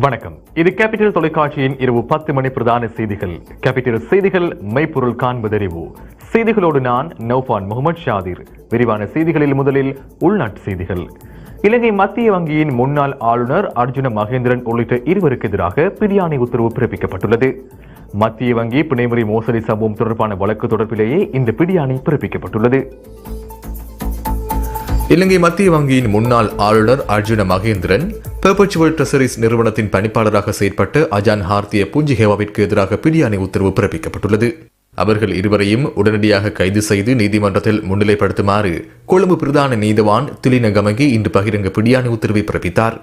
வணக்கம். இது கேபிட்டல் தொலைக்காட்சியின் இரவு பத்து மணி பிரதான செய்திகள். கேபிட்டல் செய்திகள் மெய்ப்பொருள் காண்பதறிவு. செய்திகளோடு நான் நௌஃபான் முகமது ஷாதிர். விரிவான செய்திகளில் முதலில் உள்நாட்டு செய்திகள். இலங்கை மத்திய வங்கியின் முன்னாள் ஆளுநர் அர்ஜுன மகேந்திரன் உள்ளிட்ட இருவருக்கு எதிராக பிரியாணி உத்தரவு பிறப்பிக்கப்பட்டுள்ளது. மத்திய வங்கி பிணைமுறை மோசடி சம்பவம் தொடர்பான வழக்கு தொடர்பிலேயே இந்த பிடியாணை பிறப்பிக்கப்பட்டுள்ளது. இலங்கை மத்திய வங்கியின் முன்னாள் ஆளுநர் அர்ஜுன மகேந்திரன் பெர்பச்சுவல் ட்ரெசரிஸ் நிறுவனத்தின் பணிப்பாளராக செயற்பட்ட அஜான் ஹார்த்திய புஞ்சிஹேவாவிற்கு எதிராக பிடியாணை உத்தரவு பிறப்பிக்கப்பட்டுள்ளது. அவர்கள் இருவரையும் உடனடியாக கைது செய்து நீதிமன்றத்தில் முன்னிலைப்படுத்துமாறு கொழும்பு பிரதான நீதவான் திலினகமகி இன்று பகிரங்க பிடியாணை உத்தரவை பிறப்பித்தார்.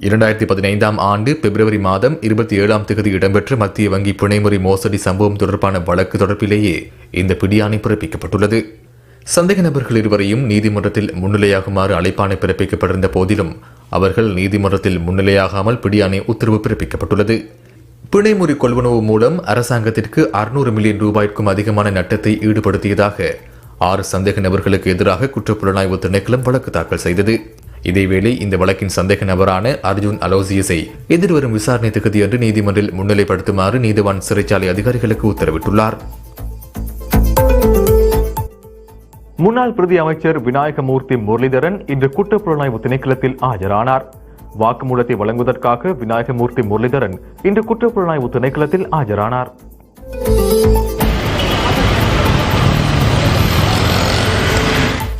இரண்டாயிரத்தி பதினைந்தாம் ஆண்டு பிப்ரவரி மாதம் இருபத்தி ஏழாம் தேதி இடம்பெற்ற மத்திய வங்கி பிணைமுறை மோசடி சம்பவம் தொடர்பான வழக்கு தொடர்பிலேயே இந்த பிடியாணை பிறப்பிக்கப்பட்டுள்ளது. சந்தேக நபர்கள் இருவரையும் நீதிமன்றத்தில் முன்னிலையாகுமாறு அழைப்பாணை பிறப்பிக்கப்பட்டிருந்த போதிலும் அவர்கள் நீதிமன்றத்தில் முன்னிலையாகாமல் பிடியாணை உத்தரவு பிறப்பிக்கப்பட்டுள்ளது. பிணைமுறை கொள்வனவு மூலம் அரசாங்கத்திற்கு அறுநூறு மில்லியன் ரூபாய்க்கும் அதிகமான நட்டத்தை ஈடுபடுத்தியதாக ஆறு சந்தேக நபர்களுக்கு எதிராக குற்றப்புலனாய்வு திணைக்களம் வழக்கு தாக்கல் செய்தது. இதேவேளை இந்த வழக்கின் சந்தேக நபரான அர்ஜுன் அலோசியஸை எதிர்வரும் விசாரணை தகுதியன்று நீதிமன்றில் முன்னிலைப்படுத்துமாறு நீதிவான் சிறைச்சாலை அதிகாரிகளுக்கு உத்தரவிட்டுள்ளார். முன்னாள் பிரதி அமைச்சர் விநாயகமூர்த்தி முரளிதரன் இன்று குற்றப்புலனாய்வு திணைக்களத்தில் ஆஜரானார். வாக்குமூலத்தை வழங்குவதற்காக விநாயகமூர்த்தி முரளிதரன் இன்று குற்றப்புலனாய்வு திணைக்களத்தில் ஆஜரானார்.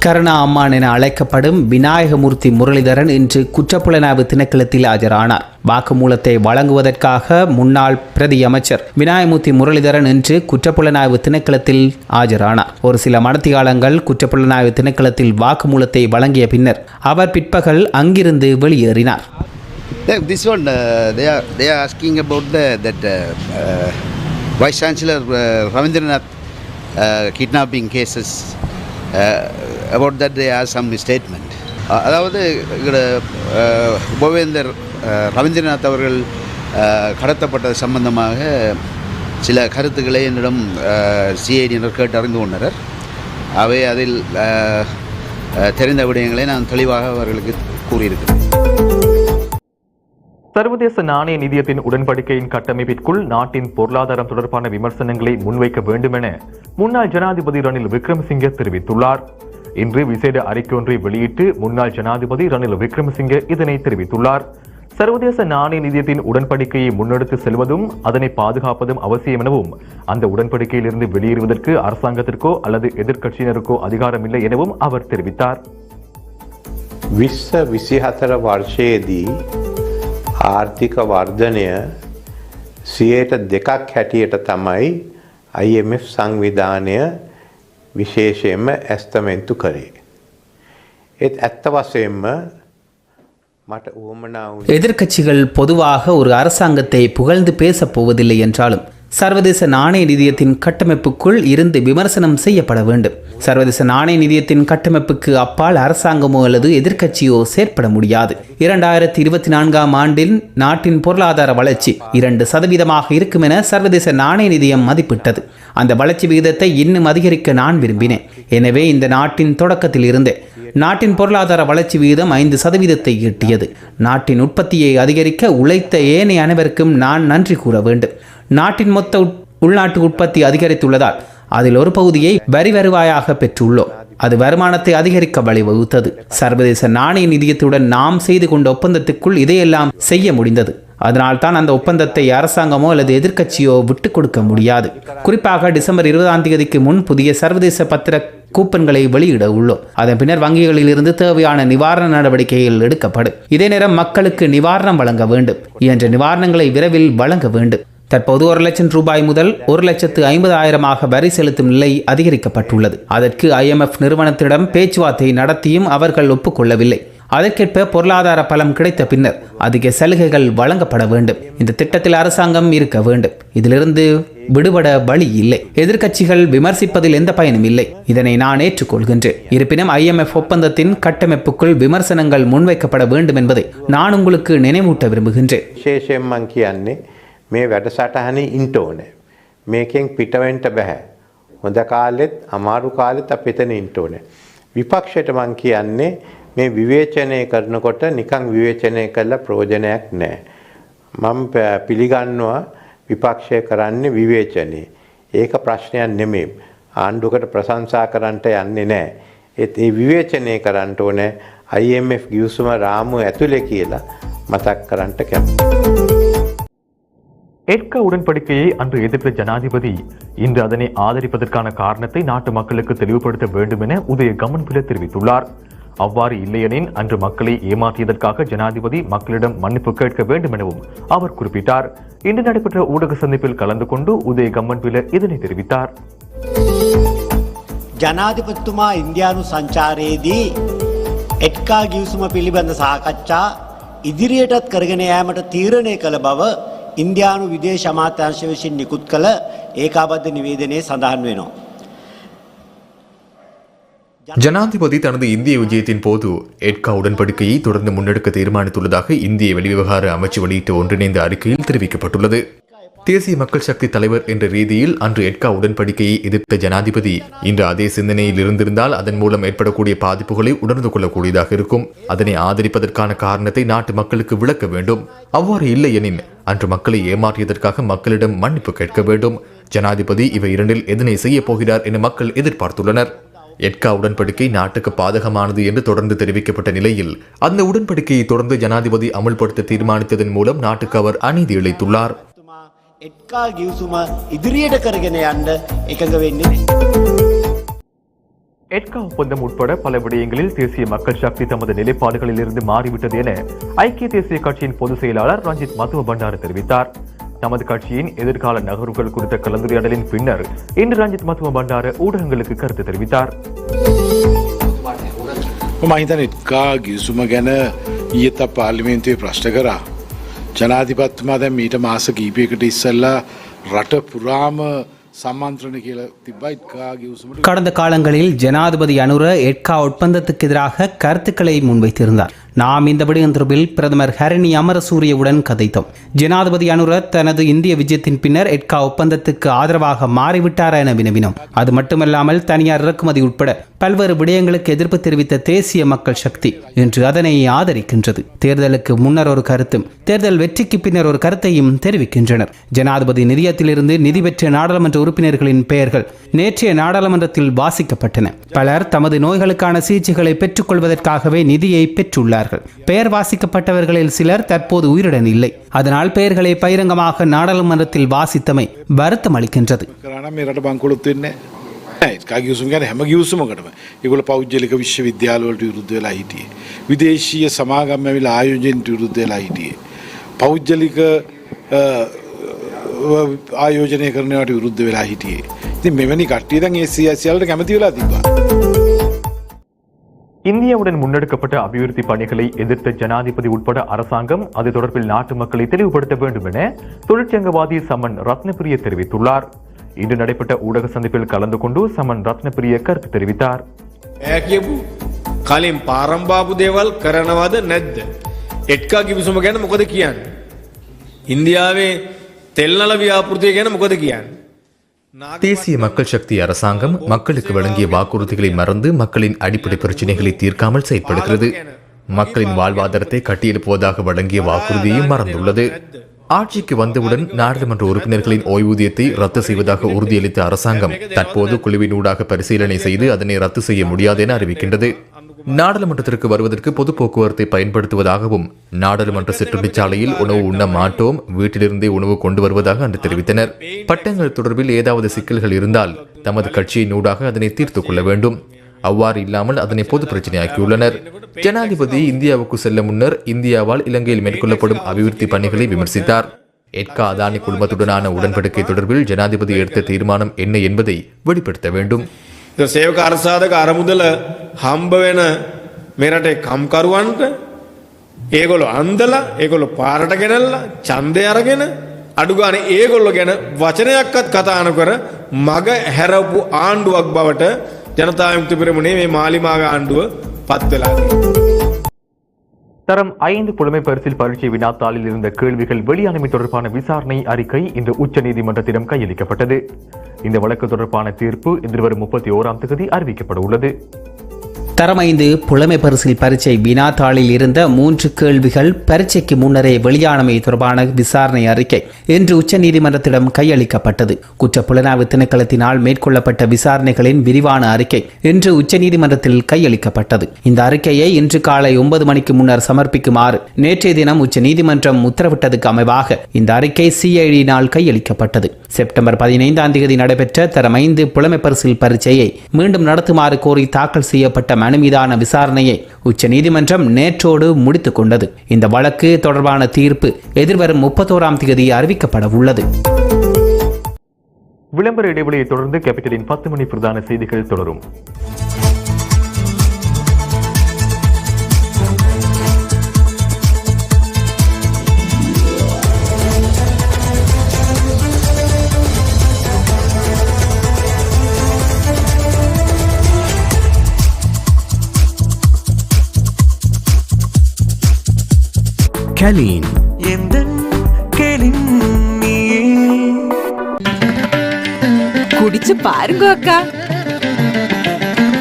கருணா அம்மான் என அழைக்கப்படும் விநாயகமூர்த்தி முரளிதரன் இன்று குற்றப்புலனாய்வு திணைக்களத்தில் ஆஜரானார். வாக்குமூலத்தை வழங்குவதற்காக முன்னாள் பிரதி அமைச்சர் விநாயகமூர்த்தி முரளிதரன் இன்று குற்றப்புலனாய்வு திணைக்களத்தில் ஆஜரானார். ஒரு சில மணத்தியாளங்கள் குற்றப்புலனாய்வு திணைக்களத்தில் வாக்குமூலத்தை வழங்கிய பின்னர் அவர் பிற்பகல் அங்கிருந்து வெளியேறினார். This This one, uh, they are they are asking about the that uh, uh, Vice Chancellor uh, Ravindranath uh, kidnapping cases. About that they they some statement அதாவது எங்களோட உபவேந்தர் uh, uh, ரவீந்திரநாத் அவர்கள் uh, கடத்தப்பட்டது சம்பந்தமாக சில கருத்துக்களை என்னிடம் சிஐடியினர் கேட்டு அறிந்து கொண்டனர். அவை அதில் தெரிந்த விடயங்களை நான் தெளிவாக அவர்களுக்கு கூறியிருக்கிறேன். சர்வதேச நாணய நிதியத்தின் உடன்படிக்கையின் கட்டமைப்பிற்குள் நாட்டின் பொருளாதாரம் தொடர்பான விமர்சனங்களை முன்வைக்க வேண்டும் என முன்னாள் ஜனாதிபதி ரணில் விக்ரமசிங்கே தெரிவித்துள்ளார் இன்று விசேட அறிக்கை ஒன்றை வெளியிட்டு முன்னாள் ஜனாதிபதி ரணில் விக்ரமசிங்கே இதனை தெரிவித்துள்ளார் சர்வதேச நாணய நிதியத்தின் உடன்படிக்கையை முன்னெடுத்து செல்வதும் அதனை பாதுகாப்பதும் அவசியம் எனவும் அந்த உடன்படிக்கையிலிருந்து வெளியேறுவதற்கு அரசாங்கத்திற்கோ அல்லது எதிர்க்கட்சியினருக்கோ அதிகாரமில்லை எனவும் அவர் தெரிவித்தார் විශ්ස විසිහතර වර්ෂයේදී ආර්ථික වර්ධනය සියයට දෙකක් හැටියට තමයි IMF සංවිධානය විශේෂයෙන්ම ඇස්තමෙන්තු කරේ. ඒත් ඇත්ත වසයෙන්ම මට උවමනා වුණේ எதிர்க்கட்சிகள் பொதுவாக ஒரு அரசாங்கத்தை புகழ்ந்து பேசப் போவதில்லை என்றாலும் சர்வதேச நாணய நிதியத்தின் கட்டமைப்புக்குள் இருந்து விமர்சனம் செய்யப்பட வேண்டும். சர்வதேச நாணய நிதியத்தின் கட்டமைப்புக்கு அப்பால் அரசாங்கமோ அல்லது எதிர்க்கட்சியோ செயற்பட முடியாது. இரண்டாயிரத்தி இருபத்தி நான்காம் ஆண்டில் நாட்டின் பொருளாதார வளர்ச்சி இரண்டு சதவீதமாக இருக்கும் என சர்வதேச நாணய நிதியம் மதிப்பிட்டது. அந்த வளர்ச்சி விகிதத்தை இன்னும் அதிகரிக்க நான் விரும்பினேன். எனவே இந்த நாட்டின் தொடக்கத்தில் இருந்தே நாட்டின் பொருளாதார வளர்ச்சி விகிதம் ஐந்து சதவீதத்தை எட்டியது. நாட்டின் உற்பத்தியை அதிகரிக்க உழைத்த ஏனைய அனைவருக்கும் நான் நன்றி கூற வேண்டும். நாட்டின் மொத்த உட்- உள்நாட்டு உற்பத்தி அதிகரித்துள்ளதால் அதில் ஒரு பகுதியை வரி வருவாயாக பெற்றுள்ளோம். அது வருமானத்தை அதிகரிக்க வழிவகுத்தது. சர்வதேச நாணய நிதியத்துடன் நாம் செய்து கொண்ட ஒப்பந்தத்துக்குள் இதையெல்லாம் செய்ய முடிந்தது. அதனால் தான் அந்த ஒப்பந்தத்தை அரசாங்கமோ அல்லது எதிர்க்கட்சியோ விட்டுக் கொடுக்க முடியாது. குறிப்பாக டிசம்பர் இருபதாம் தேதிக்கு முன் புதிய சர்வதேச பத்திர கூப்பன்களை வெளியிட உள்ளோம். அதன் பின்னர் வங்கிகளில் இருந்து தேவையான நிவாரண நடவடிக்கைகள் எடுக்கப்படும். இதே நேரம் மக்களுக்கு நிவாரணம் வழங்க வேண்டும். என்ற நிவாரணங்களை விரைவில் வழங்க வேண்டும். தற்போது ஒரு லட்சம் ரூபாய் முதல் ஒரு லட்சத்து ஐம்பதாயிரமாக வரி செலுத்தும் நிலை அதிகரிக்கப்பட்டுள்ளது. அதற்கு ஐஎம்எஃப் நிறுவனத்திடம் பேச்சுவார்த்தை நடத்தியும் அவர்கள் ஒப்புக்கொள்ளவில்லை. அதற்கேற்ப பொருளாதார பலம் கிடைத்த பின்னர் அதிக சலுகைகள் வழங்கப்பட வேண்டும். இந்த திட்டத்தில் அரசாங்கம் இருக்க வேண்டும். இதிலிருந்து விடுபட வழி இல்லை. எதிர்க்கட்சிகள் விமர்சிப்பதில் எந்த பயனும் இல்லை. இதனை நான் ஏற்றுக்கொள்கின்றேன். இருப்பினும் ஐஎம்எஃப் ஒப்பந்தத்தின் கட்டமைப்புக்குள் விமர்சனங்கள் முன்வைக்கப்பட வேண்டும் என்பதை நான் உங்களுக்கு நினைவூட்ட விரும்புகின்றேன். මං කියන්නේ මේ වැඩසටහනේ ඉන්ට ඕනෑ. මේකෙන් පිටවෙන්ට බැහැ. හොඳ කාලෙත් අමාරු කාලෙත් අප එතන ඉන්ට ඕනෑ. විපක්ෂයට මං කියන්නේ මේ විවේචනය කරනකොට නිකං විවේචනය කරලා ප්‍රෝජනයක් නෑ. මම ප- පිළිගන්නවා විපක්ෂය කරන්නේ විවේචනය. ඒක ප්‍රශ්නයක් නෙමේ. ආණ්ඩුවකට ප්‍රශංසා කරන්නට යන්නේ නෑ. ඒත් ඒ විවේචනය කරන්නට ඕනෑ IMF ගිවිසුම රාමුව ඇතුළේ කියලා මතක් කරන්නට කැමතියි. எட்கா உடன்படிக்கையை அன்று எதிர்த்த ஜனாதிபதி இன்று அதனை ஆதரிப்பதற்கான காரணத்தை நாட்டு மக்களுக்கு தெளிவுபடுத்த வேண்டும் என உதய கமன்பில தெரிவித்துள்ளார் அவ்வாறு இல்லையெனின் அன்று மக்களை ஏமாற்றியதற்காக ஜனாதிபதி மக்களிடம் மன்னிப்பு கேட்க வேண்டும் எனவும் அவர் குறிப்பிட்டார் இன்று நடைபெற்ற ஊடக சந்திப்பில் கலந்து கொண்டு உதய கம்மன்பில இதனை தெரிவித்தார் ජනාධිපතිතුමා ඉන්දයානු සංචාරයේදී එට්කා ගිවිසුම පිළිබඳ සාකච්ඡා ඉදිරියටත් කරගෙන යාමට තීරණය කළ බව ඉන්දයානු විදේශ අමාත්‍යංශ විසින් නිකුත් කළ ඒකාබද්ධ නිවේදනයේ සඳහන් වෙනවා. ஜனாதிபதி தனது இந்திய விஜயத்தின் போது எட்கா உடன்படிக்கையை தொடர்ந்து முன்னெடுக்க தீர்மானித்துள்ளதாக இந்திய வெளிவிவகார அமைச்சு வெளியிட்ட ஒன்றிணைந்த அறிக்கையில் தெரிவிக்கப்பட்டுள்ளது தேசிய மக்கள் சக்தி தலைவர் என்ற ரீதியில் அன்று எட்கா உடன்படிக்கையை எதிர்த்த ஜனாதிபதி இன்று அதே சிந்தனையில் இருந்திருந்தால் அதன் மூலம் ஏற்படக்கூடிய பாதிப்புகளை உணர்ந்து கொள்ளக்கூடியதாக இருக்கும் அதனை ஆதரிப்பதற்கான காரணத்தை நாட்டு மக்களுக்கு விளக்க வேண்டும் அவ்வாறு இல்லையெனின் அன்று மக்களை ஏமாற்றியதற்காக மக்களிடம் மன்னிப்பு கேட்க வேண்டும் ஜனாதிபதி இவை இரண்டில் எதனை செய்ய போகிறார் என மக்கள் எதிர்பார்த்துள்ளனர் எட்கா உடன்படிக்கை நாட்டுக்கு பாதகமானது என்று தொடர்ந்து தெரிவிக்கப்பட்ட நிலையில் அந்த உடன்படிக்கையை தொடர்ந்து ஜனாதிபதி அமுல்படுத்த தீர்மானித்ததன் மூலம் நாட்டுக்கு அவர் அநீதி இழைத்துள்ளார் තුමා එට්කා ගිවිසුම ඉදිරියට කරගෙන යන්න එකඟ වෙන්නේ නැහැ. எட்கா ஒப்பந்தம் உட்பட பல விடயங்களில் தேசிய மக்கள் சக்தி தமது நிலைப்பாடுகளில் இருந்து மாறிவிட்டது என ஐக்கிய தேசிய கட்சியின் பொதுச் செயலாளர் ரஞ்சித் மத்துவ பண்டார தெரிவித்தார் தமது கட்சியின் எதிர்கால நகர்வுகள் குறித்த கலந்துரையாடலின் பின்னர் இன்று ரஞ்சித் மத்துவ பண்டார ஊடகங்களுக்கு கருத்து தெரிவித்தார் මම හිතන එත්කා ගිසුම ගැන ඊයත පාර්ලිමේන්තුවේ ප්‍රශ්ට කරා. ජනාධිපත්තුමා දැන් මීට මාස කීපයකට ඉස්සල්ලා රට පුරාම கடந்த காலங்களில் ஜனாதிபதி அனுர எட்கா ஒப்பந்தத்துக்கு எதிராக கருத்துக்களை முன்வைத்திருந்தார். நாம் இந்த விடயம் பிரதமர் ஹரணி அமரசூரியவுடன் கதைத்தோம். ஜனாதிபதி அனுர தனது இந்திய விஜயத்தின் பின்னர் எட்கா ஒப்பந்தத்துக்கு ஆதரவாக மாறிவிட்டாரா என வினவினோம். அது மட்டுமல்லாமல் தனியார் இறக்குமதி உட்பட பல்வேறு விடயங்களுக்கு எதிர்ப்பு தெரிவித்த தேசிய மக்கள் சக்தி இன்று அதனை ஆதரிக்கின்றது. தேர்தலுக்கு முன்னர் ஒரு கருத்தும் தேர்தல் வெற்றிக்கு பின்னர் ஒரு கருத்தையும் தெரிவிக்கின்றனர். ஜனாதிபதி நிதியத்திலிருந்து நிதி பெற்ற நாடாளுமன்ற உறுப்பினர்களின் பெயர்கள் நேற்றைய நாடாளுமன்றத்தில் வாசிக்கப்பட்டன. பலர் தமது நோய்களுக்கான சிகிச்சைகளை பெற்றுக்கொள்வதற்காகவே நிதியை பெற்றுள்ளார்கள் பெயர் வாசிக்கப்பட்டவர்களில் சிலர் தற்போது உயிருடன் இல்லை அதனால் பெயர்களை பகிரங்கமாக நாடாளுமன்றத்தில் வாசித்தமை வருத்தம் அளிக்கின்றது කරන මේ රට බංකොලොත් වෙන්නේ ඒකා ගියසුම් ගැන හැම ගියසුමකටම ඒගොල්ල පෞද්ගලික විශ්ව විද්‍යාලවලට විරුද්ධ වෙලා හිටියේ. විදේශීය සමාගම් ඇවිල්ලා ආයෝජනයට විරුද්ධ වෙලා හිටියේ. පෞද්ගලික අ, ආයෝජනය කරනවට විරුද්ධ වෙලා හිටියේ. ඉතින් මෙවැනි කට්ටිය දැන් ඒ සියල්ලට කැමති වෙලා තිබ්බා. இந்தியாவுடன் முன்னெடுக்கப்பட்ட அபிவிருத்தி பணிகளை எதிர்த்த ஜனாதிபதி உட்பட அரசாங்கம் அது தொடர்பில் நாட்டு மக்களை தெளிவுபடுத்த வேண்டும் என தொழிற்சங்கவாதி சமன் ரத்னபிரிய தெரிவித்துள்ளார் இன்று நடைபெற்ற ஊடக சந்திப்பில் கலந்து கொண்டு சமன் ரத்னபிரிய கருத்து தெரிவித்தார் ඈ කියපු කලින් පාරම්බාපු දේවල් කරනවද නැද්ද. එට්කා කිවිසුම ගැන මොකද කියන්න. ඉන්දියාවේ තෙල්නල ව්‍යාපෘතිය ගැන මොකද කියන්න. தேசிய மக்கள் சக்தி அரசாங்கம் மக்களுக்கு வழங்கிய வாக்குறுதிகளை மறந்து மக்களின் அடிப்படை பிரச்சனைகளை தீர்க்காமல் செயல்படுகிறது மக்களின் வாழ்வாதாரத்தை கட்டியெழுப்புவதாக வழங்கிய வாக்குறுதியையும் மறந்துள்ளது. ஆட்சிக்கு வந்தவுடன் நாடாளுமன்ற உறுப்பினர்களின் ஓய்வூதியத்தை ரத்து செய்வதாக உறுதியளித்த அரசாங்கம் தற்போது குழுவினூடாக பரிசீலனை செய்து அதனை ரத்து செய்ய முடியாது என அறிவிக்கின்றது. நாடாளுமன்றத்திற்கு வருவதற்கு பொது போக்குவரத்தை பயன்படுத்துவதாகவும் நாடாளுமன்ற சிற்றுண்டிச்சாலையில் உணவு உண்ண மாட்டோம் வீட்டிலிருந்தே உணவு கொண்டு வருவதாக அன்று தெரிவித்தனர். பட்டங்கள் தொடர்பில் ஏதாவது சிக்கல்கள் இருந்தால் தமது கட்சியின் ஊடாக அதனை தீர்த்துக் கொள்ள வேண்டும். அவ்வாறு இல்லாமல் அதனை பொது பிரச்சனையாக்கியுள்ளனர். ஜனாதிபதி இந்தியாவுக்கு செல்ல முன்னர் இந்தியாவால் இலங்கையில் மேற்கொள்ளப்படும் அபிவிருத்தி பணிகளை விமர்சித்தார். எட்கா அதானி குழுமத்துடனான உடன்படிக்கை தொடர்பில் ஜனாதிபதி எடுத்த தீர்மானம் என்ன என்பதை வெளிப்படுத்த வேண்டும். සේවක අරසාධක අරමුදල හම්බ වෙන මෙරටේ කම්කරුවන්ට ඒගොල්ලෝ අන්දලා ඒගොල්ලෝ පාරට ගෙනල්ලා ඡන්දය අරගෙන අඩු ගානේ ඒගොල්ලෝ ගැන වචනයක්වත් කතා නොකර මග හැරපු ආණ්ඩුවක් බවට ජනතා විමුක්ති පෙරමුණේ මේ මාලිමාවේ ආණ්ඩුව පත් වෙලා තියෙනවා. தரம் ஐந்து புலமை பரிசில் பரீட்சை வினாத்தாளில் இருந்த கேள்விகள் வெளியானமை தொடர்பான விசாரணை அறிக்கை இன்று உச்சநீதிமன்றத்திடம் கையளிக்கப்பட்டது. இந்த வழக்கு தொடர்பான தீர்ப்பு எதிர்வரும் முப்பத்தி ஓராம் தேதி அறிவிக்கப்பட உள்ளது. தரமைந்து புலமை பரிசில் பரீட்சை வினாத்தாளில் இருந்த மூன்று கேள்விகள் பரீட்சைக்கு முன்னரே வெளியானமை தொடர்பான விசாரணை அறிக்கை இன்று உச்சநீதிமன்றத்திடம் கையளிக்கப்பட்டது. குற்ற புலனாய்வு திணைக்களத்தினால் மேற்கொள்ளப்பட்ட விசாரணைகளின் விரிவான அறிக்கை இன்று உச்சநீதிமன்றத்தில் கையளிக்கப்பட்டது. இந்த அறிக்கையை இன்று காலை ஒன்பது மணிக்கு முன்னர் சமர்ப்பிக்குமாறு நேற்றைய தினம் உச்சநீதிமன்றம் உத்தரவிட்டதுக்கு அமைவாக இந்த அறிக்கை சிஐடியினால் கையளிக்கப்பட்டது. செப்டம்பர் பதினைந்தாம் தேதி நடைபெற்ற தரம் ஐந்து புலமை பரிசில் பரீட்சையை மீண்டும் நடத்துமாறு கோரி தாக்கல் செய்யப்பட்ட மனு மீதான விசாரணையை உச்சநீதிமன்றம் நேற்றோடு முடித்துக் கொண்டது. இந்த வழக்கு தொடர்பான தீர்ப்பு எதிர்வரும் முப்பத்தோராம் தேதி அறிவிக்கப்பட உள்ளது. விளம்பர இடைவெளியை தொடர்ந்து கேபிட்டலின் பத்து மணி பிரதான செய்திகள் தொடரும். கலீன். குடிச்சு பாருங்க அக்கா.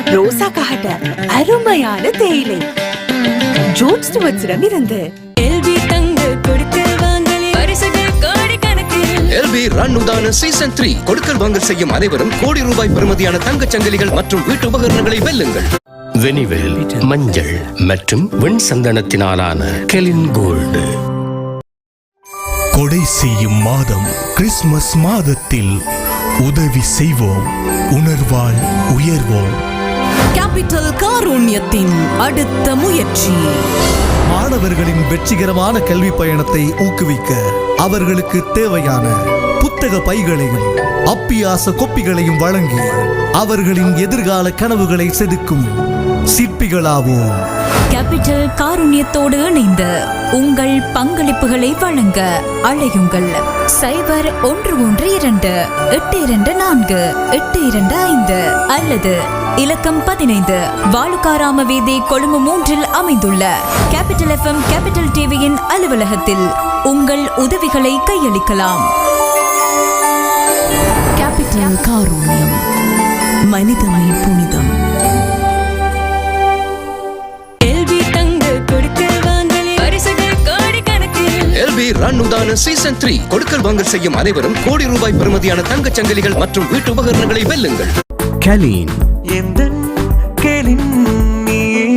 ரோசா காட்ட அருமையான தேயிலை. ஜோட் ஸ்டுவர்ட்ஸிடம் இருந்து. எல்வி தங்க கொடுத்து வாங்கலே. பரிசுகள் கோடிக்கணக்கில். எல்பி ரன் உதான சீசன் த்ரீ. கொடுக்கல் வாங்கல் செய்யும் அனைவரும் கோடி ரூபாய் பெறுமதியான தங்கச் சங்கிலிகள் மற்றும் வீட்டு உபகரணங்களை வெல்லுங்கள். வெனிவேல் மஞ்சள் மற்றும் வெண் சந்தனத்தினாலான கெலின் கோல்டு கொடை செய்யும் மாதம் கிறிஸ்துமஸ் மாதத்தில் உதவி செய்வோம் உணர்வால் உயர்வோம். கேபிட்டல் காரூண்யத்தின் அடுத்த முயற்சி. மாணவர்களின் வெற்றிகரமான கல்வி பயணத்தை ஊக்குவிக்க அவர்களுக்கு தேவையான புத்தக பைகளையும் அப்பியாச கொப்பிகளையும் வழங்கி அவர்களின் எதிர்கால கனவுகளை செதுக்கும் சிற்பிகளாவோம். கேபிட்டல் காருண்யத்தோடு இணைந்து உங்கள் பங்களிப்புகளை வழங்க அழையுங்கள். சைபர் ஒன்று ஒன்று இரண்டு எட்டு இரண்டு நான்கு எட்டு இரண்டு ஐந்து அல்லது இலக்கம் பதினைந்து வாழுக்காராம வீதி கொழும்பு மூன்றில் அமைந்துள்ள கேபிட்டல் எஃப்எம் கேபிட்டல் டிவியின் அலுவலகத்தில் உங்கள் உதவிகளை கையளிக்கலாம். கேபிட்டல் காரூண்யம் மனிதமை புனிதம் சீசன் த்ரீ கொடுக்கல் வாங்கல் செய்யும் அனைவரும் கோடி ரூபாய் பெறுமதியான தங்கச் சங்கிலிகள் மற்றும் வீட்டு உபகரணங்களை வெல்லுங்கள் கலீன் எந்தன் கேளின் நீயே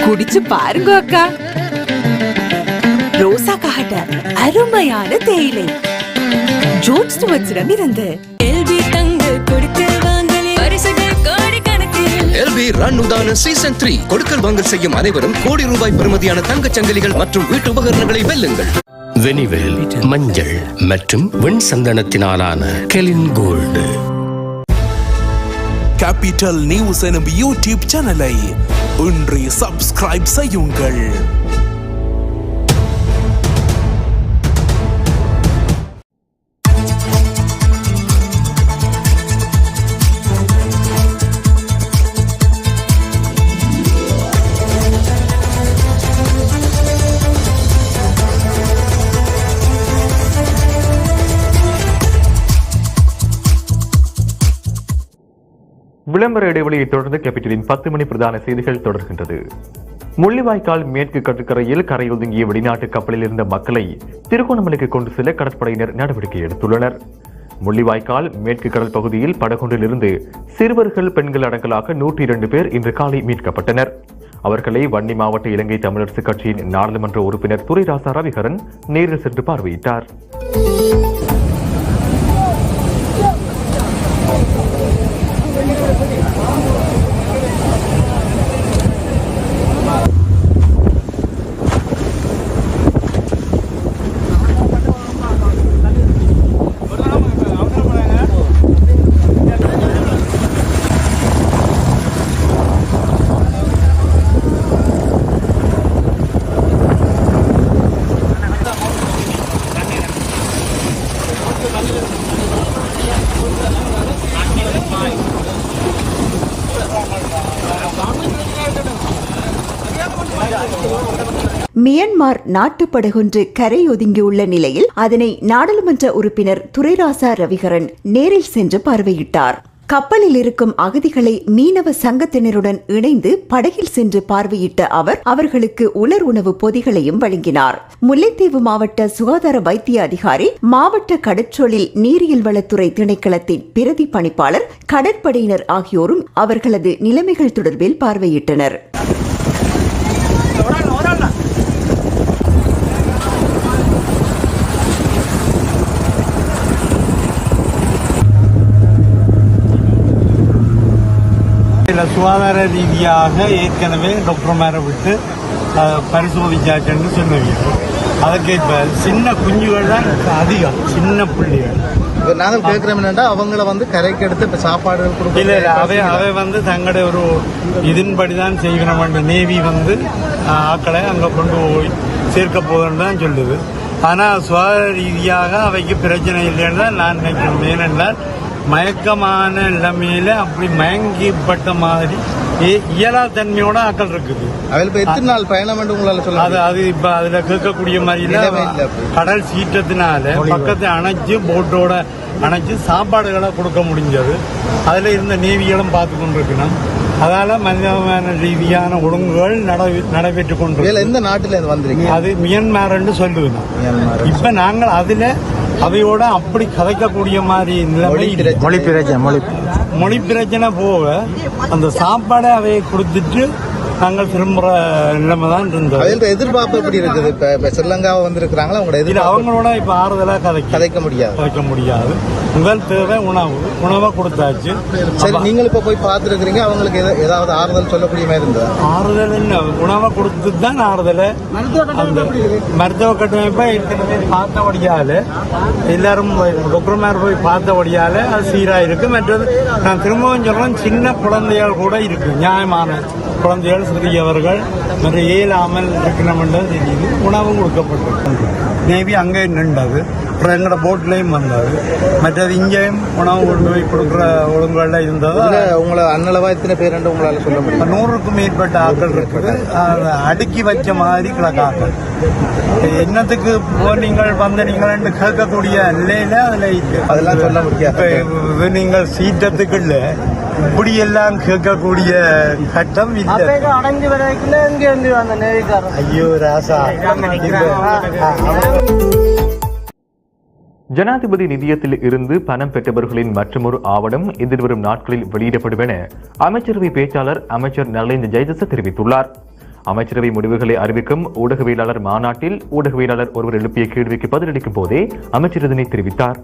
குடிச்சு பாருங்க அக்கா ரோசா காட்ட அருமையான தேயிலை ஜோட் ஸ்டுவர்ட்ஸிடம் இருந்து. எல்வி தங்க கொடுத்து வாங்கலே பரிசுகள் கோடிக்கணக்கில் எல்பி ரன் உதான சீசன் த்ரீ கொடுக்கல் வாங்கல் செய்யும் அனைவரும் கோடி ரூபாய் பெறுமதியான தங்கச் சங்கிலிகள் மற்றும் வீட்டு உபகரணங்களை வெல்லுங்கள். வெனிவேல் மஞ்சள் மற்றும் வெண் சந்தனத்தினாலான கெலின் கோல்டு கேபிட்டல் நியூஸ் எனும் யூடியூப் சேனலை இன்று சப்ஸ்கிரைப் செய்யுங்கள். விளம்பர இடைவெளியை தொடர்ந்து கேபிட்டலின் பத்து மணி பிரதான செய்திகள் தொடர்கின்றது. முள்ளிவாய்க்கால் மேற்கு கடற்கரையில் கரையொதுங்கிய வெளிநாட்டு கப்பலில் இருந்த மக்களை திருகோணமலைக்கு கொண்டு செல்ல கடற்படையினர் நடவடிக்கை எடுத்துள்ளனர். முள்ளிவாய்க்கால் மேற்கு கடல் பகுதியில் படகொன்றிலிருந்து சிறுவர்கள் பெண்கள் அடங்கலாக நூற்றி இரண்டு பேர் இன்று காலை மீட்கப்பட்டனர். அவர்களை வன்னி மாவட்ட இலங்கை தமிழரசு கட்சியின் நாடாளுமன்ற உறுப்பினர் துரைராசா ரவிகரன் நேரில் சென்று பார்வையிட்டார். மியன்மார் நாட்டுப்படகொன்று கரையொதுங்கியுள்ள நிலையில் அதனை நாடாளுமன்ற உறுப்பினர் துரைராசா ரவிகரன் நேரில் சென்று பார்வையிட்டார். கப்பலில் இருக்கும் அகதிகளை மீனவ சங்கத்தினருடன் இணைந்து படகில் சென்று பார்வையிட்ட அவர் அவர்களுக்கு உலர் உணவு பொதிகளையும் வழங்கினார். முல்லைத்தீவு மாவட்ட சுகாதார வைத்திய அதிகாரி மாவட்ட கடற்றொழில் நீரியல் வளத்துறை திணைக்களத்தின் பிரதி பணிப்பாளர் கடற்படையினர் ஆகியோரும் அவர்களது நிலைமைகள் தொடர்பில் பார்வையிட்டனர். சுகாதார ரீதியாக ஏற்கனவே டாக்டர்மாரை விட்டு அஹ், பரிசோதிச்சாச்சுன்னு சொன்னீங்க. அதுக்கு இப்போ சின்ன குஞ்சுகள் தான் அதிகம் சின்ன புள்ளிகள். நாங்கள் கேட்குறோம் என்னன்னா அவங்கள வந்து கரைக்கு எடுத்து இப்போ சாப்பாடுகள் இல்ல இல்ல அவை அவை வந்து தங்களுடைய ஒரு இதன்படி தான் செய்யணும். நேவி வந்து அஹ், ஆட்களை அங்க கொண்டு போய் சேர்க்க போதுன்னு தான் சொல்லுது. ஆனா சுகாதார ரீதியாக அவைக்கு பிரச்சனை இல்லைன்னு தான் நான் நினைக்கிறேன். ஏனென்றால் மயக்கமான நிலைமையில அப்படி மயங்கிப்பட்ட மாதிரி இயலா தன்மையோட ஆக்கள் இருக்குது. அவள் இப்போ எத்தனை நாள் பயணம் என்று உங்களால் சொல்ல அது அது இப்ப அதுல கேட்கக்கூடிய மாதிரி இல்ல. கடல் சீற்றத்தினால பக்கத்தை அணைச்சு போட்டோட அணைச்சு சாப்பாடுகளை கொடுக்க முடிஞ்சது. அதுல இருந்த நேவிகளும் பார்த்து கொண்டிருக்கணும். அதால மனிதமான ரீதியான ஒழுங்குகள் நடைபெ- நடைபெற்றுக் கொண்டிருக்கிறது எந்த நாட்டில் அது மியன்மார்ன்னு சொல்லுவேன் மியான்மர். இப்ப நாங்கள் அதுல அவையோட அப்படி கதைக்கக்கூடிய மாதிரி நிலைமை இல்லை. மொழி பிரச்சனை மொழி மொழி பிரச்சனை போக அந்த சாப்பாடை அவையை கொடுத்துட்டு நாங்கள் திரும்புற நிலைமை தான் இருந்தது. அவங்களோட எதிர்பார்ப்பு எப்படி இருக்குது? இப்போ இப்போ ஸ்ரீலங்காவை வந்திருக்கிறாங்களா? அவங்களோட இது எதிர்பார்ப்பு? அவங்களோட இப்ப ஆறுதலா கதைக்க கதைக்க முடியாது. கதைக்க முடியாது. முதல் தேவை உணவு உணவை கொடுத்தாச்சு. சரி நீங்கள் இப்போ போய் பார்த்துருக்கிறீங்க அவங்களுக்கு ஏதாவது ஆறுதல் சொல்லக்கூடிய மாதிரி இருந்ததா? ஆறுதல் என்ன? உணவை கொடுத்து தான் ஆறுதல் அந்த மருத்துவ கட்டமைப்பை பார்த்தபடியால எல்லாரும் டாக்டர்மார் போய் பார்த்தபடியால அது சீராக இருக்கு மற்றது நான் திரும்பவும் சொல்றேன் சின்ன குழந்தைகள் கூட இருக்கு. நியாயமான குழந்தைகள் சிறியவர்கள். மற்றும் இயலாமல் இருக்கணும்ன்றது தெரியுது. உணவும் கொடுக்கப்பட்டிருக்கு. நேவி அங்கே நின்றது. அப்புறம் எங்களோட போட்லேயும் வந்தது. மற்றது இங்கேயும் உணவு கொண்டு போய் கொடுக்குற ஒழுங்குகளில் இருந்தது. உங்களை அன்னளவா எத்தனை பேர் உங்களால சொல்ல முடியும்? நூறுக்கும் மேற்பட்ட ஆட்கள் இருக்குது. அடுக்கி வச்ச மாதிரி கிடக்காக்கள். என்னத்துக்கு நீங்கள் வந்த நீங்கள் கேட்கக்கூடிய நிலையில அதுல. அதெல்லாம் சொல்ல முடியாது. நீங்கள் சீட்டத்துக்கு இல்ல. இப்படி எல்லாம் கேட்கக்கூடிய கட்டம் இல்லை. அடைஞ்சு வரைக்கும் இருந்து ஐயோ ராசா. ஜனாதிபதி நிதியத்தில் இருந்து பணம் பெற்றவர்களின் மற்றொரு ஆவணம் எதிர்வரும் நாட்களில் வெளியிடப்படும் என அமைச்சரவை பேச்சாளர் அமைச்சர் நலிந்த ஜெயதச தெரிவித்துள்ளார். அமைச்சரவை முடிவுகளை அறிவிக்கும் ஊடகவியலாளர் மாநாட்டில் ஊடகவியலாளர் ஒருவர் எழுப்பிய கேள்விக்கு பதிலளிக்கும் போதே அமைச்சர் இதனை தெரிவித்தார்.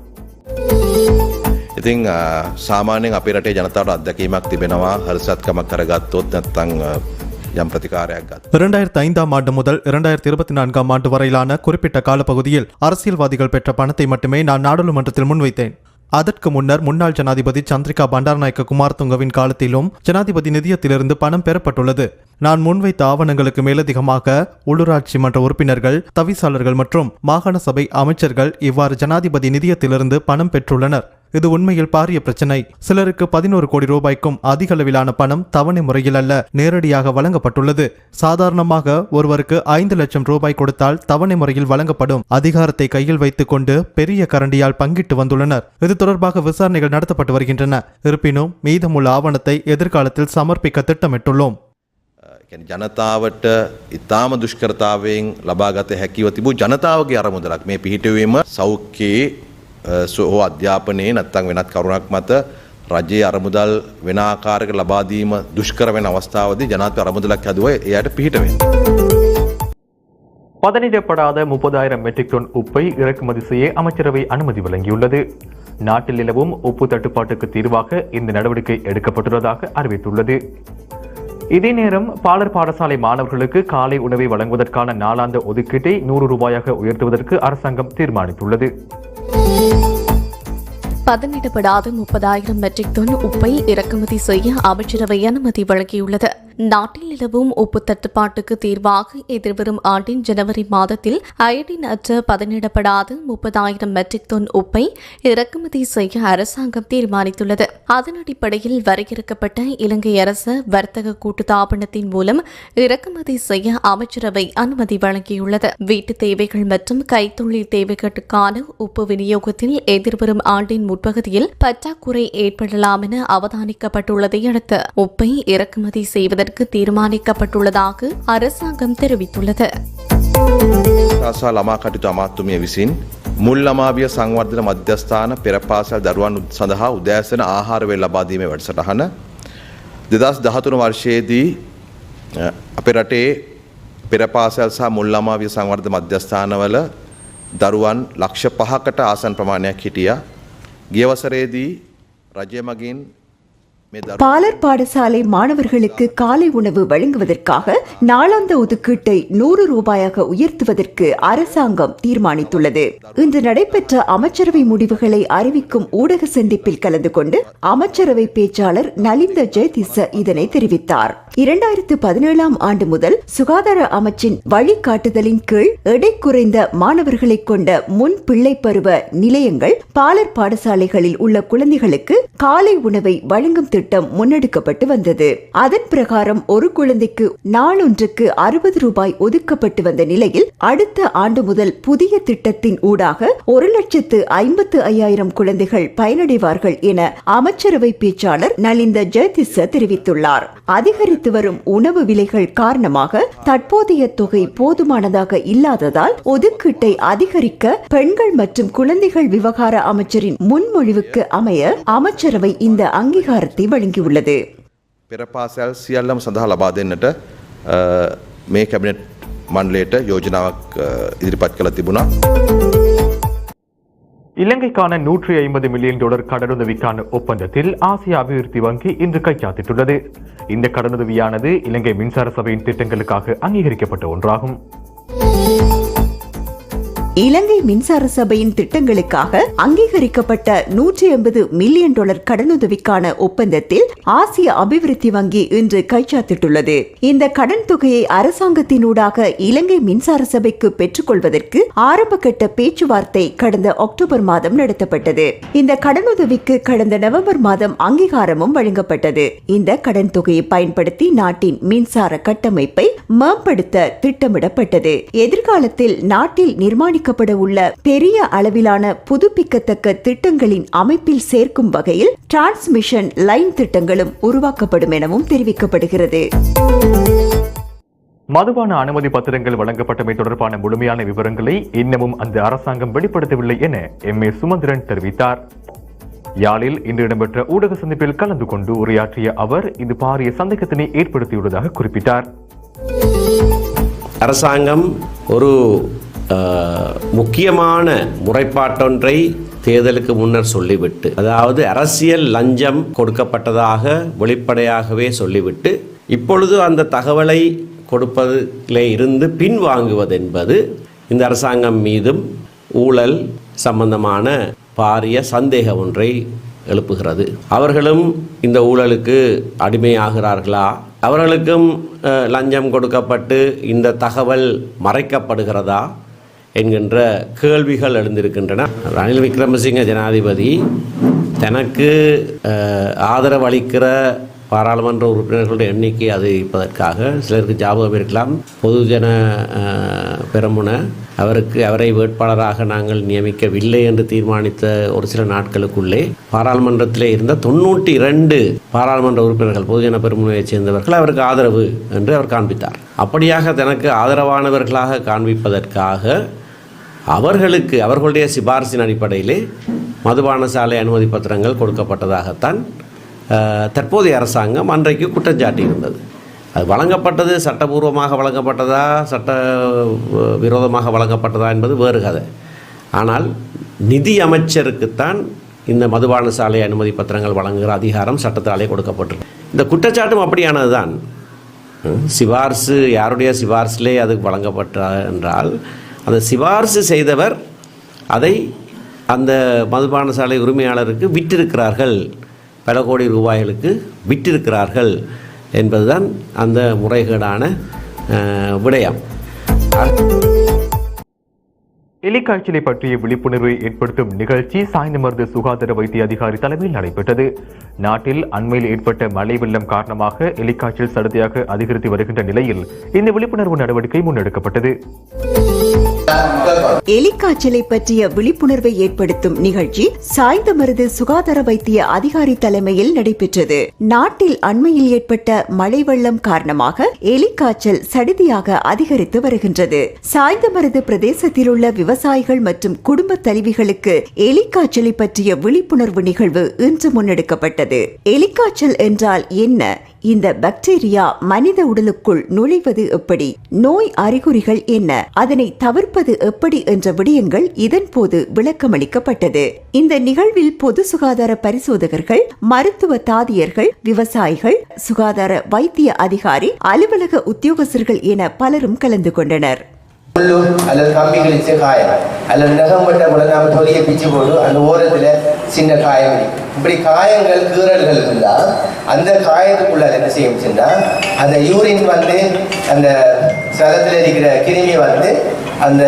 ඉතිං අ, සාමාන්‍යයෙන් අපේ රටේ ජනතාවට අත්දැකීමක් තිබෙනවා හරසත්කමක් කරගත්තොත් නැත්තං අ, යම් ප්‍රතිකාරයක් ගත්. இரண்டாயிரத்தி ஐந்தாம் ஆண்டு முதல் இரண்டாயிரத்தி இருபத்தி நான்காம் ஆண்டு வரையிலான குறிப்பிட்ட காலப்பகுதியில் அரசியல்வாதிகள் பெற்ற பணத்தை மட்டுமே நான் நாடாளுமன்றத்தில் முன்வைத்தேன் அதற்கு முன்னர் முன்னாள் ஜனாதிபதி சந்திரிகா பண்டாரநாயக்க குமாரதுங்கவின் காலத்திலும் ஜனாதிபதி நிதியத்திலிருந்து பணம் பெறப்பட்டுள்ளது நான் முன்வைத்த ஆவணங்களுக்கு மேலதிகமாக உள்ளூராட்சி மன்ற உறுப்பினர்கள் தவிசாளர்கள் மற்றும் மாகாண சபை அமைச்சர்கள் இவ்வாறு ஜனாதிபதி நிதியத்திலிருந்து பணம் பெற்றுள்ளனர் இது உண்மையில் பாரிய பிரச்சனை சிலருக்கு பதினோரு கோடி ரூபாய்க்கும் அதிக அளவிலான பணம் தவணை முறையில் அல்ல நேரடியாக வழங்கப்பட்டுள்ளது சாதாரணமாக ஒருவருக்கு ஐந்து லட்சம் ரூபாய் கொடுத்தால் தவணை முறையில் வழங்கப்படும் அதிகாரத்தை கையில் வைத்துக் கொண்டு பெரிய கரண்டியால் பங்கிட்டு வந்துள்ளனர் இது தொடர்பாக விசாரணைகள் நடத்தப்பட்டு வருகின்றன இருப்பினும் மீதமுள்ள ஆவணத்தை எதிர்காலத்தில் சமர்ப்பிக்க திட்டமிட்டுள்ளோம் කැන ජනතාවට ඉතාම දුෂ්කරතාවයෙන් ලබාගත හැකිව තිබූ ජනතාවගේ අරමුදලක් මේ පිහිටවීම සෞඛ්‍යයේ සෝ අධ්‍යාපනයේ නත්තං වෙනත් කරුණක් මත රජයේ අරමුදල් වෙන ආකාරයක ලබාදීම දුෂ්කර වෙන අවස්ථාවදී ජනත්ව අරමුදලක් හැදුව එයට පිහිටවෙන්. பதனிடப்படாத முப்பதாயிரம் மெட்ரிக் டன் உப்பை இறக்குமதி செய்ய அமைச்சரவை அனுமதி வழங்கியுள்ளது நாட்டில் நிலவும் உப்பு தட்டுப்பாட்டுக்கு தீர்வாக இந்த நடவடிக்கை எடுக்கப்பட்டுள்ளதாக அறிவித்துள்ளது இதே நேரம் பாலர் பாடசாலை மாணவர்களுக்கு காலை உணவை வழங்குவதற்கான நாளாந்த ஒதுக்கீட்டை நூறு ரூபாயாக உயர்த்துவதற்கு அரசாங்கம் தீர்மானித்துள்ளது பதனிடப்படாத முப்பதாயிரம் மெட்ரிக் டன் உப்பை இறக்குமதி செய்ய அமைச்சரவை அனுமதி வழங்கியுள்ளது. நாட்டில் நிலவும் உப்பு தட்டுப்பாட்டுக்கு தீர்வாக எதிர்வரும் ஆண்டின் ஜனவரி மாதத்தில் அயடின் அற்ற பதனிடப்படாத முப்பதாயிரம் மெட்ரிக் டன் உப்பை இறக்குமதி செய்ய அரசாங்கம் தீர்மானித்துள்ளது. அதன் அடிப்படையில் வரையறுக்கப்பட்ட இலங்கை அரசு வர்த்தக கூட்டுத்தாபனத்தின் மூலம் இறக்குமதி செய்ய அமைச்சரவை அனுமதி வழங்கியுள்ளது. வீட்டு தேவைகள் மற்றும் கைத்தொழில் தேவைகளுக்கான உப்பு விநியோகத்தில் எதிர்வரும் ஆண்டின் முற்பகுதியில் பற்றாக்குறை ஏற்படலாம் என அவதானிக்கப்பட்டுள்ளதை அடுத்து உப்பை இறக்குமதி செய்வதற்கு தீர்மானிக்கப்பட்டுள்ளதாக அரசாங்கம் தெரிவித்துள்ளது සා ළමා කටයුතු අමාත්තුමිය විසින් මුල් ළමාවිය සංවර්ධන මධ්‍යස්ථාන පෙරපාසල් දරුවන් සඳහා උදෑසන ආහාරවෙල් ලබාදීමේ වැඩසටහන දෙදස් දහතුන වර්ෂයේදී අ, අපේ රටේ පෙරපාසල් සහ මුල් ළමාවිය සංවර්ධ මධ්‍යස්ථානවල දරුවන් ලක්ෂ පහකට ආසන් ප්‍රමාණයක් හිටිය ගියවසරේදී රජය මගින් මේ දරු பாலர் பாடசாலை மாணவர்களுக்கு காலை உணவு வழங்குவதற்காக நாளாந்த ஒதுக்கீட்டை நூறு ரூபாயாக உயர்த்துவதற்கு அரசாங்கம் தீர்மானித்துள்ளது. இன்று நடைபெற்ற அமைச்சரவை முடிவுகளை அறிவிக்கும் ஊடக சந்திப்பில் கலந்து கொண்டு அமைச்சரவை பேச்சாளர் நலிந்த ஜெயதிச இதனை தெரிவித்தார். இரண்டாயிரத்து பதினேழாம் ஆண்டு முதல் சுகாதார அமைச்சின் வழிகாட்டுதலின் கீழ் எடை குறைந்த மாணவர்களை கொண்ட முன் பிள்ளை பருவ நிலையங்கள் பாலர் பாடசாலைகளில் உள்ள குழந்தைகளுக்கு காலை உணவை வழங்கும் திட்டம் முன்னெடுக்கப்பட்டு வந்தது. அதன் பிரகாரம் ஒரு குழந்தைக்கு நாளொன்றுக்கு அறுபது ரூபாய் ஒதுக்கப்பட்டு வந்த நிலையில் அடுத்த ஆண்டு முதல் புதிய திட்டத்தின் ஊடாக ஒரு லட்சத்து ஐம்பத்து ஐயாயிரம் குழந்தைகள் பயனடைவார்கள் என அமைச்சரவை பேச்சாளர் நலிந்த ஜெயதிச தெரிவித்துள்ளார். அதிகரித்த வரும் உணவு விலைகள் காரணமாக தற்போதைய தொகை போதுமானதாக இல்லாததால் ஒதுக்கீட்டை அதிகரிக்க பெண்கள் மற்றும் குழந்தைகள் விவகார அமைச்சரின் முன்மொழிவுக்கு அமைய அமைச்சரவை இந்த அங்கீகாரத்தை வழங்கியுள்ளது පෙරපාසැල් සියල්ලම සඳහා ලබා දෙන්නට අ, මේ කැබිනට් මණ්ඩලයට යෝජනාවක් අ, ඉදිරිපත් කළ තිබුණා. இலங்கைக்கான நூற்றி ஐம்பது மில்லியன் டாலர் கடனுதவிக்கான ஒப்பந்தத்தில் ஆசிய அபிவிருத்தி வங்கி இன்று கைச்சாத்திட்டுள்ளது. இந்த கடனுதவியானது இலங்கை மின்சார சபையின் திட்டங்களுக்காக அங்கீகரிக்கப்பட்ட ஒன்றாகும். இலங்கை மின்சார சபையின் திட்டங்களுக்காக அங்கீகரிக்கப்பட்ட நூற்றி எண்பது மில்லியன் டாலர் கடனுதவிக்கான ஒப்பந்தத்தில் ஆசிய அபிவிருத்தி வங்கி இன்று கைச்சாத்திட்டுள்ளது. இந்த கடன் தொகையை அரசாங்கத்தினூடாக இலங்கை மின்சார சபைக்கு பெற்றுக்கொள்வதற்கு ஆரம்பகட்ட பேச்சுவார்த்தை கடந்த அக்டோபர் மாதம் நடத்தப்பட்டது. இந்த கடனுதவிக்கு கடந்த நவம்பர் மாதம் அங்கீகாரமும் வழங்கப்பட்டது. இந்த கடன் தொகையை பயன்படுத்தி நாட்டின் மின்சார கட்டமைப்பை மேம்படுத்த திட்டமிடப்பட்டது. எதிர்காலத்தில் நாட்டில் நிர்மாணிக்க நிர்மாணிக்கப்பட உள்ள பெரிய அளவிலான புதுப்பிக்கத்தக்க திட்டங்களின் அமைப்பில் சேர்க்கும் வகையில் டிரான்ஸ்மிஷன் லைன் திட்டங்களும் உருவாக்கப்படும் எனவும் தெரிவிக்கப்படுகிறது. மதுபான அனுமதி பத்திரங்கள் வழங்கப்பட்டமை தொடர்பான முழுமையான விவரங்களை இன்னமும் அந்த அரசாங்கம் வெளிப்படுத்தவில்லை என எம். ஏ. சுமந்திரன் தெரிவித்தார். யாழில் இன்று இடம்பெற்ற ஊடக சந்திப்பில் கலந்து கொண்டு உரையாற்றிய அவர் இது பாரிய சந்தேகத்தினை ஏற்படுத்தியுள்ளதாக குறிப்பிட்டார். அரசாங்கம் ஒரு முக்கியமான முறைப்பாட்டொன்றை தேர்தலுக்கு முன்னர் சொல்லிவிட்டு அதாவது அரசியல் லஞ்சம் கொடுக்கப்பட்டதாக வெளிப்படையாகவே சொல்லிவிட்டு இப்பொழுது அந்த தகவலை கொடுப்பதிலே இருந்து பின்வாங்குவது என்பது இந்த அரசாங்கம் மீதும் ஊழல் சம்பந்தமான பாரிய சந்தேகம் ஒன்றை எழுப்புகிறது. அவர்களும் இந்த ஊழலுக்கு அடிமையாகிறார்களா? அவர்களுக்கும் லஞ்சம் கொடுக்கப்பட்டு இந்த தகவல் மறைக்கப்படுகிறதா? என்கின்ற கேள்விகள் எழுந்திருக்கின்றன. ரணில் விக்ரமசிங்க ஜனாதிபதி தனக்கு ஆதரவு அளிக்கிற பாராளுமன்ற உறுப்பினர்களுடைய எண்ணிக்கை அதிகரிப்பதற்காக சிலருக்கு ஜாபகம் இருக்கலாம். பொதுஜன பெருமுன அவருக்கு அவரை வேட்பாளராக நாங்கள் நியமிக்கவில்லை என்று தீர்மானித்த ஒரு சில நாட்களுக்குள்ளே பாராளுமன்றத்திலே இருந்த தொண்ணூற்றி இரண்டு பாராளுமன்ற உறுப்பினர்கள் பொதுஜன பெருமுனையைச் சேர்ந்தவர்கள் அவருக்கு ஆதரவு என்று அவர் காண்பித்தார். அப்படியாக தனக்கு ஆதரவானவர்களாக காண்பிப்பதற்காக அவர்களுக்கு அவர்களுடைய சிபாரிசின் அடிப்படையிலே மதுபான சாலை அனுமதி பத்திரங்கள் கொடுக்கப்பட்டதாகத்தான் தற்போதைய அரசாங்கம் அன்றைக்கு குற்றச்சாட்டி இருந்தது அது வழங்கப்பட்டது சட்டபூர்வமாக வழங்கப்பட்டதா சட்ட விரோதமாக வழங்கப்பட்டதா என்பது வேறு கதை. ஆனால் நிதி அமைச்சருக்குத்தான் இந்த மதுபான சாலை அனுமதி பத்திரங்கள் வழங்குகிற அதிகாரம் சட்டத்தாலே கொடுக்கப்பட்டிருக்கு. இந்த குற்றச்சாட்டும் அப்படியானது தான் சிபார்சு யாருடைய சிபார்சிலே அது வழங்கப்பட்ட என்றால் அந்த சிபார்சு செய்தவர் அதை அந்த மதுபான சாலை உரிமையாளருக்கு விற்றிருக்கிறார்கள். பல கோடி ரூபாய்களுக்கு விற்றிருக்கிறார்கள் என்பதுதான் அந்த முறைகேடான விடயம். எலிக்காய்ச்சலை பற்றிய விழிப்புணர்வை ஏற்படுத்தும் நிகழ்ச்சி சாய்ந்தமருது சுகாதார வைத்திய அதிகாரி தலைமையில் நடைபெற்றது. நாட்டில் அண்மையில் ஏற்பட்ட மழை வெள்ளம் காரணமாக எலிக்காய்ச்சல் சடுதியாக அதிகரித்து வருகின்ற நிலையில் இந்த விழிப்புணர்வு நடவடிக்கை முன்னெடுக்கப்பட்டது. எலிக்காய்ச்சலை பற்றிய விழிப்புணர்வை ஏற்படுத்தும் நிகழ்ச்சி சாய்ந்த மருது சுகாதார வைத்திய அதிகாரி தலைமையில் நடைபெற்றது. நாட்டில் அண்மையில் ஏற்பட்ட மழை வெள்ளம் காரணமாக எலிக்காய்ச்சல் சடுதியாக அதிகரித்து வருகின்றது. சாய்ந்த மருது பிரதேசத்தில் உள்ள விவசாய விவசாயிகள் மற்றும் குடும்ப தலைவிகளுக்கு எலிக்காய்ச்சலை பற்றிய விழிப்புணர்வு நிகழ்வு இன்று முன்னெடுக்கப்பட்டது. எலிக்காய்ச்சல் என்றால் என்ன? இந்த பாக்டீரியா மனித உடலுக்குள் நுழைவது எப்படி? நோய் அறிகுறிகள் என்ன? அதனை தவிர்ப்பது எப்படி என்ற விடயங்கள் இதன் போது விளக்கமளிக்கப்பட்டது. இந்த நிகழ்வில் பொது சுகாதார பரிசோதகர்கள் மருத்துவ தாதியர்கள் விவசாயிகள் சுகாதார வைத்திய அதிகாரி அலுவலக உத்தியோகஸ்தர்கள் என பலரும் கலந்து கொண்டனர். உள்ளூர் அல்லது கம்பி கிழிச்ச காயம். அல்லது நகம் வெட்ட கூட நம்ம தொலியை பிச்சு போடும் அந்த ஓரத்தில் சின்ன காயம் இப்படி காயங்கள் கீறல்கள் இருந்தால் அந்த காயத்துக்குள்ள என்ன செய்யும்னா அந்த யூரின் வந்து அந்த சதத்தில் இருக்கிற கிருமி வந்து அந்த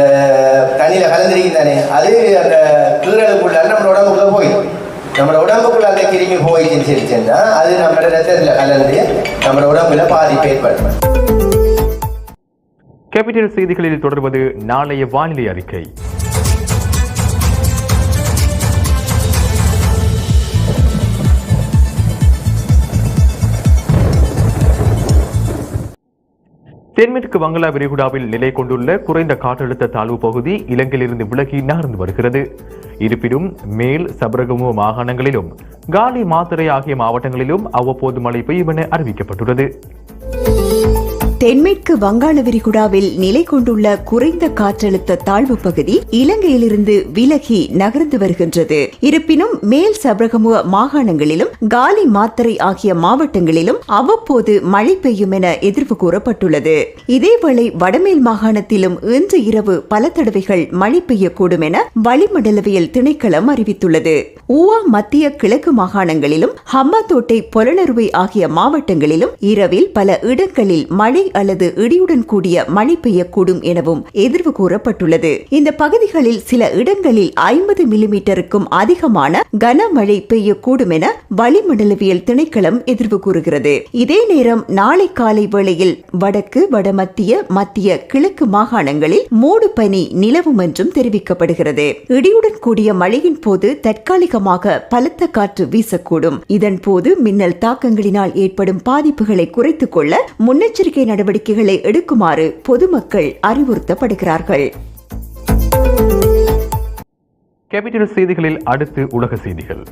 தண்ணியில் கலந்துருக்கு தானே அது அந்த கீறலுக்குள்ள நம்ம உடம்புக்குள்ள போயிடும் நம்ம உடம்புக்குள்ள அந்த கிருமி போயிடுச்சுன்னு சொல்லிச்சுன்னா அது நம்மளோட ரத்தத்தில் கலந்து நம்ம உடம்புல பாதிப்பு ஏற்படுத்தும். கேபிட்டல் செய்திகளில் தொடர்வது நாளைய வானிலை அறிக்கை. தென்மேற்கு வங்களா விரிகுடாவில் நிலை கொண்டுள்ள குறைந்த காற்றழுத்த தாழ்வு பகுதி இலங்கையிலிருந்து விலகி நகர்ந்து வருகிறது. இருப்பினும் மேல் சபரகமு மாகாணங்களிலும் காலி மாத்திரை ஆகிய மாவட்டங்களிலும் அவ்வப்போது மழை பெய்யும் என அறிவிக்கப்பட்டுள்ளது. தென்மேற்கு வங்காள விரிகுடாவில் நிலை கொண்டுள்ள குறைந்த காற்றழுத்த தாழ்வு பகுதி இலங்கையிலிருந்து விலகி நகர்ந்து வருகின்றது. இருப்பினும் மேல் சபரகமுக மாகாணங்களிலும் காலி மாத்தரை ஆகிய மாவட்டங்களிலும் அவ்வப்போது மழை பெய்யும் என எதிர்ப்பு கூறப்பட்டுள்ளது. இதேவேளை வடமேல் மாகாணத்திலும் இன்று இரவு பல தடவைகள் மழை பெய்யக்கூடும் என வளிமண்டலவியல் திணைக்களம் அறிவித்துள்ளது. ஊவா மத்திய கிழக்கு மாகாணங்களிலும் ஹம்பாத்தோட்டை பொலனறுவை ஆகிய மாவட்டங்களிலும் இரவில் பல இடங்களில் மழை அல்லது இடியுடன் கூடிய மழை பெய்யக்கூடும் எனவும் எதிர்வு கூறப்பட்டுள்ளது. இந்த பகுதிகளில் சில இடங்களில் ஐம்பது மில்லிமீட்டருக்கும் அதிகமான கனமழை பெய்யக்கூடும் என வளிமண்டலவியல் திணைக்களம் எதிர்வு கூறுகிறது. இதே நேரம் நாளை காலை வேளையில் வடக்கு வடமத்திய மத்திய கிழக்கு மாகாணங்களில் மூடு பனி நிலவும் என்றும் தெரிவிக்கப்படுகிறது. இடியுடன் கூடிய மழையின் போது தற்காலிகமாக பலத்த காற்று வீசக்கூடும். இதன் போது மின்னல் தாக்கங்களினால் ஏற்படும் பாதிப்புகளை குறைத்துக் கொள்ள முன்னெச்சரிக்கை நடவடிக்கைகளை எடுக்குமாறு பொதுமக்கள் அறிவுறுத்தப்படுகிறார்கள். கேபிட்டல் செய்திகளில் அடுத்து உலக செய்திகள்.